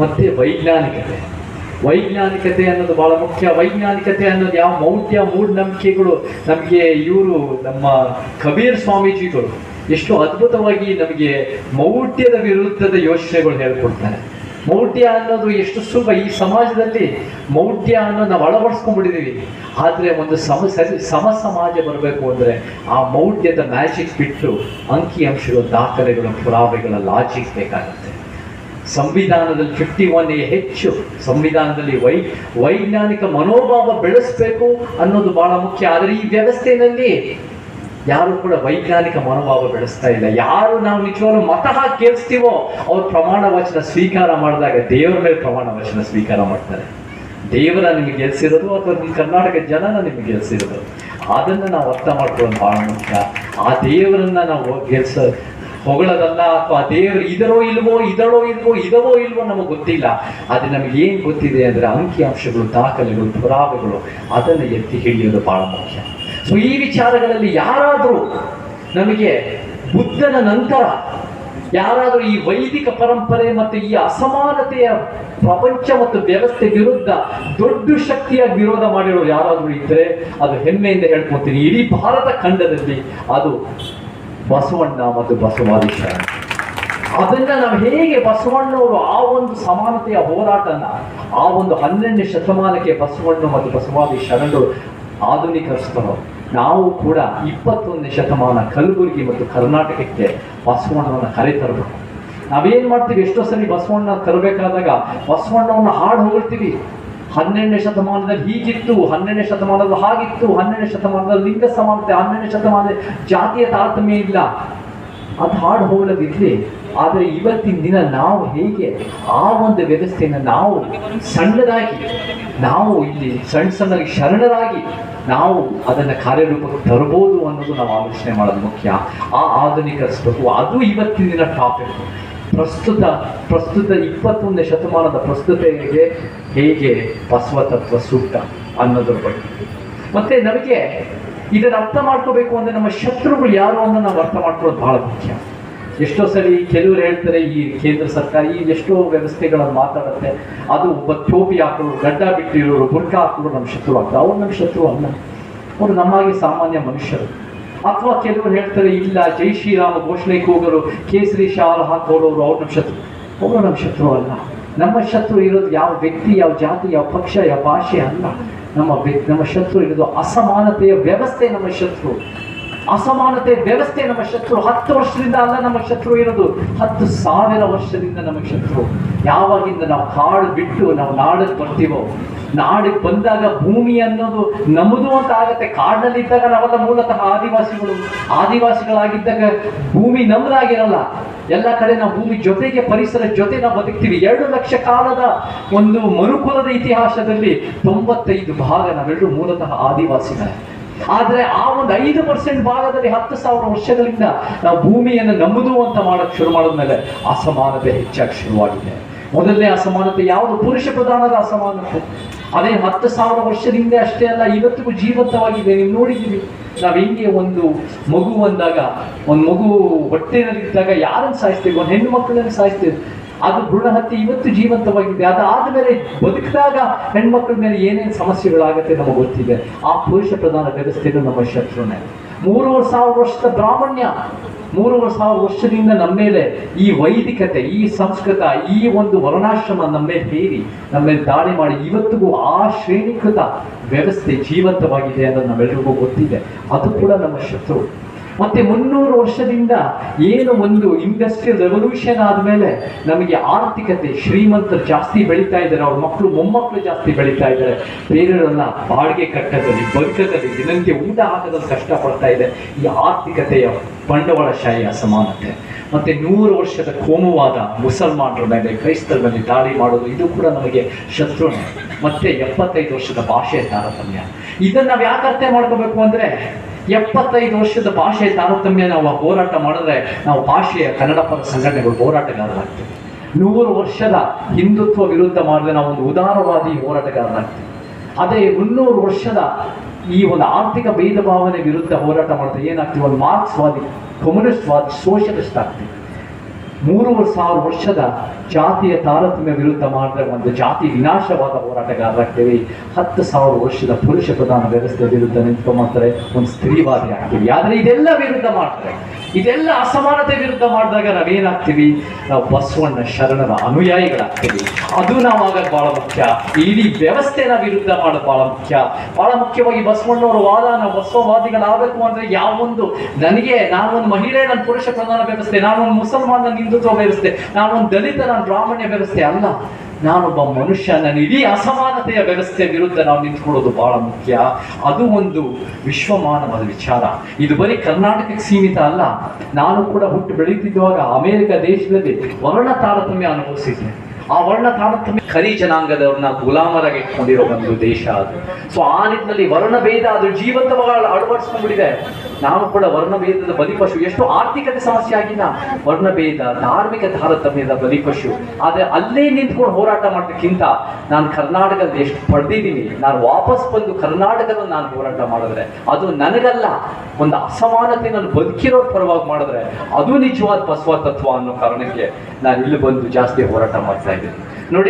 ಮತ್ತೆ ವೈಜ್ಞಾನಿಕತೆ. ವೈಜ್ಞಾನಿಕತೆ ಅನ್ನೋದು ಬಹಳ ಮುಖ್ಯ. ವೈಜ್ಞಾನಿಕತೆ ಅನ್ನೋದು ಯಾವ ಮೌಢ್ಯ, ಮೂಢನಂಬಿಕೆಗಳು ನಮಗೆ ಇವರು, ನಮ್ಮ ಕಬೀರ್ ಸ್ವಾಮೀಜಿಗಳು ಎಷ್ಟು ಅದ್ಭುತವಾಗಿ ನಮಗೆ ಮೌಢ್ಯದ ವಿರುದ್ಧದ ಯೋಚನೆಗಳು ಹೇಳ್ಕೊಡ್ತಾರೆ. ಮೌಢ್ಯ ಅನ್ನೋದು ಎಷ್ಟು ಸುಲಭ. ಈ ಸಮಾಜದಲ್ಲಿ ಮೌಢ್ಯ ಅನ್ನೋದು ನಾವು ಅಳವಡಿಸ್ಕೊಂಡ್ಬಿಟ್ಟಿದ್ದೀವಿ ಆದರೆ ಒಂದು ಸಮ ಸರಿ, ಸಮ ಸಮಾಜ ಬರಬೇಕು ಅಂದರೆ ಆ ಮೌಢ್ಯದ ಮ್ಯಾಜಿಕ್ ಬಿಟ್ಟು ಅಂಕಿ ಅಂಶಗಳು, ದಾಖಲೆಗಳು, ಪುರಾವೆಗಳ ಲಾಜಿಕ್ ಬೇಕಾಗುತ್ತೆ. ಸಂವಿಧಾನದಲ್ಲಿ ಫಿಫ್ಟಿ ಒನ್ ಎ ಹೆಚ್ಚು ಸಂವಿಧಾನದಲ್ಲಿ ವೈ, ವೈಜ್ಞಾನಿಕ ಮನೋಭಾವ ಬೆಳೆಸಬೇಕು ಅನ್ನೋದು ಬಹಳ ಮುಖ್ಯ. ಆದರೆ ಈ ವ್ಯವಸ್ಥೆಯಲ್ಲಿ ಯಾರು ಕೂಡ ವೈಜ್ಞಾನಿಕ ಮನೋಭಾವ ಬೆಳೆಸ್ತಾ ಇಲ್ಲ. ಯಾರು ನಾವು ನಿಜವಾಗ್ಲೂ ಮತ ಹಾಕಿ ಕೇಳಿಸ್ತೀವೋ, ಅವ್ರು ಪ್ರಮಾಣ ವಚನ ಸ್ವೀಕಾರ ಮಾಡಿದಾಗ ದೇವರ ಮೇಲೆ ಪ್ರಮಾಣ ವಚನ ಸ್ವೀಕಾರ ಮಾಡ್ತಾರೆ. ದೇವರ ನಿಮಗೆ ಗೆಲ್ಸಿರೋದು ಅಥವಾ ನಿಮ್ಮ ಕರ್ನಾಟಕ ಜನನ ನಿಮಗೆ ಗೆಲ್ಸಿರೋದು? ಅದನ್ನು ನಾವು ಅರ್ಥ ಮಾಡ್ಕೊಳ್ಳೋದು ಬಹಳ ಮುಖ್ಯ. ಆ ದೇವರನ್ನ ನಾವು ಗೆಲ್ಸ ಹೊಗಳೋದಲ್ಲ ಅಥವಾ ದೇವರು ಇದರೋ ಇಲ್ವೋ ಇದಳೋ ಇಲ್ವೋ, ಇದವೋ ಇಲ್ವೋ ನಮಗೆ ಗೊತ್ತಿಲ್ಲ. ಆದರೆ ನಮಗೆ ಏನು ಗೊತ್ತಿದೆ ಅಂದರೆ ಅಂಕಿಅಂಶಗಳು, ದಾಖಲೆಗಳು, ಪುರಾವೆಗಳು ಅದನ್ನು ಎತ್ತಿ ಹಿಡಿಯೋದು ಬಹಳ ಮುಖ್ಯ. ಸೊ ಈ ವಿಚಾರಗಳಲ್ಲಿ ಯಾರಾದರೂ ನಮಗೆ ಬುದ್ಧನ ನಂತರ ಯಾರಾದರೂ ಈ ವೈದಿಕ ಪರಂಪರೆ ಮತ್ತು ಈ ಅಸಮಾನತೆಯ ಪ್ರಪಂಚ ಮತ್ತು ವ್ಯವಸ್ಥೆ ವಿರುದ್ಧ ದೊಡ್ಡ ಶಕ್ತಿಯ ವಿರೋಧ ಮಾಡಿರೋ ಯಾರಾದರೂ ಇದ್ದರೆ ಅದು ಹೆಮ್ಮೆಯಿಂದ ಹೇಳ್ಕೊತೀನಿ. ಇಡೀ ಭಾರತ ಖಂಡದಲ್ಲಿ ಅದು ಬಸವಣ್ಣ ಮತ್ತು ಬಸವಾದೀಶ ಅದನ್ನ ನಾವು ಹೇಗೆ ಬಸವಣ್ಣವರು ಆ ಒಂದು ಸಮಾನತೆಯ ಹೋರಾಟನ, ಆ ಒಂದು ಹನ್ನೆರಡನೇ ಶತಮಾನಕ್ಕೆ ಬಸವಣ್ಣ ಮತ್ತು ಬಸವಾದಿ ಶರಣರು ಆಧುನೀಕರಿಸ್ತಾರೋ, ನಾವು ಕೂಡ ಇಪ್ಪತ್ತೊಂದನೇ ಶತಮಾನ ಕಲಬುರಗಿ ಮತ್ತು ಕರ್ನಾಟಕಕ್ಕೆ ಬಸವಣ್ಣವನ್ನು ಕರೆತರಬೇಕು. ನಾವೇನ್ ಮಾಡ್ತೀವಿ? ಎಷ್ಟೋ ಸರಿ ಬಸವಣ್ಣ ತರಬೇಕಾದಾಗ ಬಸವಣ್ಣವನ್ನು ಹಾಡು ಹೊಗಳ್ತೀವಿ. ಹನ್ನೆರಡನೇ ಶತಮಾನದಲ್ಲಿ ಹೀಗಿತ್ತು, ಹನ್ನೆರಡನೇ ಶತಮಾನದಲ್ಲಿ ಹಾಗಿತ್ತು, ಹನ್ನೆರಡನೇ ಶತಮಾನದಲ್ಲಿ ಲಿಂಗ ಸಮಾನತೆ, ಹನ್ನೆರಡನೇ ಶತಮಾನದಲ್ಲಿ ಜಾತಿಯ ತಾರತಮ್ಯ ಇಲ್ಲ. ಅದು ಹಾಡು ಹೋಗಲಿದ್ರೆ ಆದರೆ ಇವತ್ತಿನ ದಿನ ನಾವು ಹೇಗೆ ಆ ಒಂದು ವ್ಯವಸ್ಥೆಯನ್ನು ನಾವು ಸಣ್ಣದಾಗಿ, ನಾವು ಇಲ್ಲಿ ಸಣ್ಣ ಸಣ್ಣ ಶರಣರಾಗಿ ನಾವು ಅದನ್ನು ಕಾರ್ಯರೂಪಕ್ಕೆ ತರಬಹುದು ಅನ್ನೋದು ನಾವು ಆಲೋಚನೆ ಮಾಡೋದು ಮುಖ್ಯ. ಆ ಆಧುನೀಕರಿಸಬೇಕು ಅದು ಇವತ್ತಿನ ದಿನ ಟಾಪಿಕ್ ಪ್ರಸ್ತುತ ಪ್ರಸ್ತುತ ಇಪ್ಪತ್ತೊಂದನೇ ಶತಮಾನದ ಪ್ರಸ್ತುತತೆಗೆ ಹೇಗೆ ಬಸವತತ್ವ ಸೂಕ್ತ ಅನ್ನೋದ್ರ ಬಗ್ಗೆ. ಮತ್ತೆ ನಮಗೆ ಇದನ್ನು ಅರ್ಥ ಮಾಡ್ಕೋಬೇಕು ಅಂದರೆ ನಮ್ಮ ಶತ್ರುಗಳು ಯಾರು ಅನ್ನೋ ನಾವು ಅರ್ಥ ಮಾಡ್ಕೊಳ್ಳೋದು ಬಹಳ ಮುಖ್ಯ. ಎಷ್ಟೋ ಸರಿ ಕೆಲವರು ಹೇಳ್ತಾರೆ, ಈ ಕೇಂದ್ರ ಸರ್ಕಾರ ಈ ಎಷ್ಟೋ ವ್ಯವಸ್ಥೆಗಳನ್ನು ಮಾತಾಡುತ್ತೆ. ಅದು ಒಬ್ಬ ಟೋಪಿ ಹಾಕೋರು, ಗಡ್ಡ ಬಿಟ್ಟಿರೋರು ಬುರ್ಕಾ ಹಾಕೋರು ನಮ್ಮ ಶತ್ರು ಆಗ್ತಾರೆ. ಅವ್ರು ನಮ್ಮ ಶತ್ರು ಅಲ್ಲ. ಅವರು ನಮ್ಮಾಗಿ ಸಾಮಾನ್ಯ ಮನುಷ್ಯರು. ಅಥವಾ ಕೆಲವರು ಹೇಳ್ತಾರೆ, ಇಲ್ಲ, ಜೈ ಶ್ರೀರಾಮ ಘೋಷಣೆ ಹೋಗೋರು, ಕೇಸರಿ ಶಾಲ ಹಾಕೋಳೋರು ಅವ್ರು ನಮ್ಮ ಶತ್ರು. ಅವರು ನಮ್ಮ ಶತ್ರು ಅಲ್ಲ. ನಮ್ಮ ಶತ್ರು ಇರೋದು ಯಾವ ವ್ಯಕ್ತಿ, ಯಾವ ಜಾತಿ, ಯಾವ ಪಕ್ಷ, ಯಾವ ಭಾಷೆ ಅಲ್ಲ. ನಮ್ಮ ನಮ್ಮ ಶತ್ರು ಇರೋದು ಅಸಮಾನತೆಯ ವ್ಯವಸ್ಥೆ ನಮ್ಮ ಶತ್ರು. ಅಸಮಾನತೆ ವ್ಯವಸ್ಥೆ ನಮ್ಮ ಶತ್ರು. ಹತ್ತು ವರ್ಷದಿಂದ ಅಲ್ಲ ನಮ್ಮ ಶತ್ರು ಇರೋದು. ಹತ್ತು ಸಾವಿರ ವರ್ಷದಿಂದ ನಮ್ಮ ಶತ್ರು. ಯಾವಾಗಿಂದ ನಾವು ಕಾಡು ಬಿಟ್ಟು ನಾವು ನಾಡಲ್ಲಿ ಬರ್ತೀವೋ ನಾಡಿಗೆ ಬಂದಾಗ ಭೂಮಿ ಅನ್ನೋದು ನಮ್ಮದು ಅಂತ ಆಗತ್ತೆ. ಕಾಡಿನಲ್ಲಿ ಇದ್ದಾಗ ನಾವೆಲ್ಲ ಮೂಲತಃ ಆದಿವಾಸಿಗಳು. ಆದಿವಾಸಿಗಳಾಗಿದ್ದಾಗ ಭೂಮಿ ನಮ್ಮದಾಗಿರಲ್ಲ ಎಲ್ಲ ಕಡೆ ನಾವು ಭೂಮಿ ಜೊತೆಗೆ, ಪರಿಸರ ಜೊತೆ ನಾವು ಬದುಕ್ತೀವಿ. ಎರಡು ಲಕ್ಷ ಕಾಲದ ಒಂದು ಮನುಕುಲದ ಇತಿಹಾಸದಲ್ಲಿ ತೊಂಬತ್ತೈದು ಭಾಗ ನಾವೆಲ್ಲರೂ ಮೂಲತಃ ಆದಿವಾಸಿಗಳೇ. ಆದ್ರೆ ಆ ಒಂದು ಐದು ಪರ್ಸೆಂಟ್ ಭಾಗದಲ್ಲಿ ಹತ್ತು ಸಾವಿರ ವರ್ಷಗಳಿಂದ ನಾವು ಭೂಮಿಯನ್ನು ನಮ್ಮದು ಅಂತ ಮಾಡಕ್ ಶುರು ಮಾಡಿದ್ಮೇಲೆ ಅಸಮಾನತೆ ಹೆಚ್ಚಾಗಿ ಶುರುವಾಗಿದೆ. ಮೊದಲನೇ ಅಸಮಾನತೆ ಯಾವುದು? ಪುರುಷ ಪ್ರಧಾನದ ಅಸಮಾನತೆ. ಅದೇ ಹತ್ತು ಸಾವಿರ ವರ್ಷದಿಂದ ಅಷ್ಟೇ ಅಲ್ಲ, ಇವತ್ತಿಗೂ ಜೀವಂತವಾಗಿದೆ. ನೀವು ನೋಡಿದ್ದೀವಿ ನಾವು ಹಿಂಗೆ ಒಂದು ಮಗು ಅಂದಾಗ ಒಂದು ಮಗು ಹೊಟ್ಟೆನಲ್ಲಿದ್ದಾಗ ಯಾರನ್ನು ಸಾಯಿಸ್ತೀವಿ? ಒಂದು ಹೆಣ್ಣು ಮಕ್ಕಳನ್ನು ಸಾಯಿಸ್ತೇವೆ. ಅದು ಭ್ರೂಣ ಹತ್ಯೆ ಇವತ್ತು ಜೀವಂತವಾಗಿದೆ. ಅದಾದ್ಮೇಲೆ ಬದುಕಿದಾಗ ಹೆಣ್ಮಕ್ಳ ಮೇಲೆ ಏನೇನು ಸಮಸ್ಯೆಗಳಾಗುತ್ತೆ ನಮಗೆ ಗೊತ್ತಿದೆ. ಆ ಪುರುಷ ಪ್ರಧಾನ ವ್ಯವಸ್ಥೆಗಳು ನಮ್ಮ ಶತ್ರುನೇ. ಮೂರುವರೆ ಸಾವಿರ ವರ್ಷದ ಬ್ರಾಹ್ಮಣ್ಯ ಮೂರುವರೆ ಸಾವಿರ ವರ್ಷದಿಂದ ನಮ್ಮ ಮೇಲೆ ಈ ವೈದಿಕತೆ, ಈ ಸಂಸ್ಕೃತ, ಈ ಒಂದು ವರ್ಣಾಶ್ರಮ ನಮ್ಮ ಮೇಲೆ ಹೇರಿ, ನಮ್ಮ ದಾಳಿ ಮಾಡಿ, ಇವತ್ತಿಗೂ ಆ ಶ್ರೇಣೀಕೃತ ವ್ಯವಸ್ಥೆ ಜೀವಂತವಾಗಿದೆ ಅನ್ನೋದು ನಾವೆಲ್ಲರಿಗೂ ಗೊತ್ತಿದೆ. ಅದು ಕೂಡ ನಮ್ಮ ಶತ್ರು. ಮತ್ತೆ ಮುನ್ನೂರು ವರ್ಷದಿಂದ ಏನು ಒಂದು ಇಂಡಸ್ಟ್ರಿಯಲ್ ರೆವಲ್ಯೂಷನ್ ಆದಮೇಲೆ ನಮಗೆ ಆರ್ಥಿಕತೆ ಶ್ರೀಮಂತರು ಜಾಸ್ತಿ ಬೆಳೀತಾ ಇದ್ದಾರೆ, ಅವ್ರ ಮಕ್ಕಳು ಮೊಮ್ಮಕ್ಕಳು ಜಾಸ್ತಿ ಬೆಳೀತಾ ಇದ್ದಾರೆ. ಬೇರೆಯವರೆಲ್ಲ ಬಾಡಿಗೆ ಕಟ್ಟದಲ್ಲಿ, ಬದುಕದಲ್ಲಿ ದಿನಕ್ಕೆ ಊಟ ಕಷ್ಟ ಕಷ್ಟಪಡ್ತಾ ಇದೆ. ಈ ಆರ್ಥಿಕತೆಯ ಬಂಡವಾಳಶಾಹಿ ಅಸಮಾನತೆ. ಮತ್ತೆ ನೂರು ವರ್ಷದ ಕೋಮುವಾದ ಮುಸಲ್ಮಾನರ ಮೇಲೆ, ಕ್ರೈಸ್ತರ ಮೇಲೆ ದಾಳಿ ಮಾಡೋದು, ಇದು ಕೂಡ ನಮಗೆ ಶತ್ರುನೇ. ಮತ್ತೆ ಎಪ್ಪತ್ತೈದು ವರ್ಷದ ಭಾಷೆಯ ತಾರತಮ್ಯ. ಇದನ್ನ ನಾವು ಯಾಕೆ ಅರ್ಥ ಮಾಡ್ಕೋಬೇಕು ಅಂದ್ರೆ ಎಪ್ಪತ್ತೈದು ವರ್ಷದ ಭಾಷೆ ತಾರತಮ್ಯ ನಾವು ಹೋರಾಟ ಮಾಡಿದ್ರೆ ನಾವು ಭಾಷೆಯ ಕನ್ನಡ ಪರ ಸಂಘಟನೆಗಳು ಹೋರಾಟಗಾರರಾಗ್ತೀವಿ. ನೂರು ವರ್ಷದ ಹಿಂದುತ್ವ ವಿರುದ್ಧ ಮಾಡಿದ್ರೆ ನಾವು ಒಂದು ಉದಾರವಾದಿ ಹೋರಾಟಗಾರರಾಗ್ತೀವಿ. ಅದೇ ಮುನ್ನೂರು ವರ್ಷದ ಈ ಒಂದು ಆರ್ಥಿಕ ಭೇದ ಭಾವನೆ ವಿರುದ್ಧ ಹೋರಾಟ ಮಾಡಿದ್ರೆ ಏನಾಗ್ತೀವಿ? ಒಂದು ಮಾರ್ಕ್ಸ್ವಾದಿ, ಕಮ್ಯುನಿಸ್ಟ್ವಾದಿ ಸೋಷಲಿಸ್ಟ್ ಆಗ್ತೀವಿ. ಮೂರುವರೆ ಸಾವಿರ ವರ್ಷದ ಜಾತಿಯ ತಾರತಮ್ಯ ವಿರುದ್ಧ ಮಾಡಿದ್ರೆ ಒಂದು ಜಾತಿ ವಿನಾಶವಾದ ಹೋರಾಟಗಾರರಾಗ್ತೇವೆ ಹತ್ತು ಸಾವಿರ ವರ್ಷದ ಪುರುಷ ಪ್ರಧಾನ ವ್ಯವಸ್ಥೆ ವಿರುದ್ಧ ನಿಂತ್ಕೊಂಡ್ರೆ ಒಂದು ಸ್ತ್ರೀವಾದಿ ಆಗ್ತೀವಿ. ಆದ್ರೆ ಇದೆಲ್ಲ ವಿರುದ್ಧ ಮಾಡ್ತಾರೆ. ಇದೆಲ್ಲ ಅಸಮಾನತೆ ವಿರುದ್ಧ ಮಾಡಿದಾಗ ನಾವೇನಾಗ್ತೀವಿ? ನಾವು ಬಸವಣ್ಣ ಶರಣರ ಅನುಯಾಯಿಗಳಾಗ್ತೀವಿ. ಅದು ನಾವು ಆಗೋದು ಬಹಳ ಮುಖ್ಯ. ಇಡೀ ವ್ಯವಸ್ಥೆನ ವಿರುದ್ಧ ಮಾಡೋದು ಬಹಳ ಮುಖ್ಯ. ಬಹಳ ಮುಖ್ಯವಾಗಿ ಬಸವಣ್ಣವರ ವಾದ, ನಾವು ಬಸವವಾದಿಗಳಾಗಬೇಕು ಅಂದ್ರೆ ಯಾವೊಂದು ನನಗೆ, ನಾನೊಂದು ಮಹಿಳೆ, ನನ್ನ ಪುರುಷ ಪ್ರಧಾನ ವ್ಯವಸ್ಥೆ, ನಾನೊಂದು ಮುಸಲ್ಮಾನ ಹಿಂದುತ್ವ ವ್ಯವಸ್ಥೆ ನಾನೊಂದು ದಲಿತ, ನಾನು ಬ್ರಾಹ್ಮಣ್ಯ ವ್ಯವಸ್ಥೆ ಅಲ್ಲ. ನಾನೊಬ್ಬ ಮನುಷ್ಯ ನನ್ನ ಇಡೀ ಅಸಮಾನತೆಯ ವ್ಯವಸ್ಥೆ ವಿರುದ್ಧ ನಾವು ನಿಂತ್ಕೊಳ್ಳೋದು ಬಹಳ ಮುಖ್ಯ. ಅದು ಒಂದು ವಿಶ್ವಮಾನವಾದ ವಿಚಾರ. ಇದು ಬರೀ ಕರ್ನಾಟಕಕ್ಕೆ ಸೀಮಿತ ಅಲ್ಲ. ನಾನು ಕೂಡ ಹುಟ್ಟು ಬೆಳೀತಿದ್ದಾಗ ಅಮೆರಿಕ ದೇಶದಲ್ಲಿ ವರ್ಣ ತಾರತಮ್ಯ ಅನುಭವಿಸಿದ್ದೆ. ಆ ವರ್ಣ ತಾರತಮ್ಯ ಕರಿ ಜನಾಂಗದವ್ರನ್ನ ಗುಲಾಮರಾಗಿ ಇಟ್ಕೊಂಡಿರೋ ಒಂದು ದೇಶ ಅದು. ಸೊ ಆ ನಿಟ್ಟಿನಲ್ಲಿ ವರ್ಣಭೇದ ಅದು ಜೀವಂತವಾಗಿ ಅಳವಡಿಸ್ಕೊಂಡ್ಬಿಟ್ಟಿದೆ. ನಾವು ಕೂಡ ವರ್ಣಭೇದದ ಬಲಿಪಶು ಎಷ್ಟು ಆರ್ಥಿಕತೆ ಸಮಸ್ಯೆ ಆಗಿಲ್ಲ ವರ್ಣಭೇದ ಧಾರ್ಮಿಕ ತಾರತಮ್ಯದ ಬಲಿಪಶು ಆದರೆ ಅಲ್ಲೇ ನಿಂತ್ಕೊಂಡು ಹೋರಾಟ ಮಾಡೋದಕ್ಕಿಂತ ನಾನು ಕರ್ನಾಟಕದ ಎಷ್ಟು ಪಡೆದಿದ್ದೀನಿ. ನಾನು ವಾಪಸ್ ಬಂದು ಕರ್ನಾಟಕದಲ್ಲಿ ನಾನು ಹೋರಾಟ ಮಾಡಿದ್ರೆ, ಅದು ನನಗಲ್ಲ. ಒಂದು ಅಸಮಾನತೆ ನಾನು ಬದುಕಿರೋ ಪರವಾಗಿ ಮಾಡಿದ್ರೆ, ಅದು ನಿಜವಾದ ಬಸವ ತತ್ವ ಅನ್ನೋ ಕಾರಣಕ್ಕೆ ನಾನು ಇಲ್ಲಿ ಬಂದು ಜಾಸ್ತಿ ಹೋರಾಟ ಮಾಡ್ತಾ ನೋಡಿ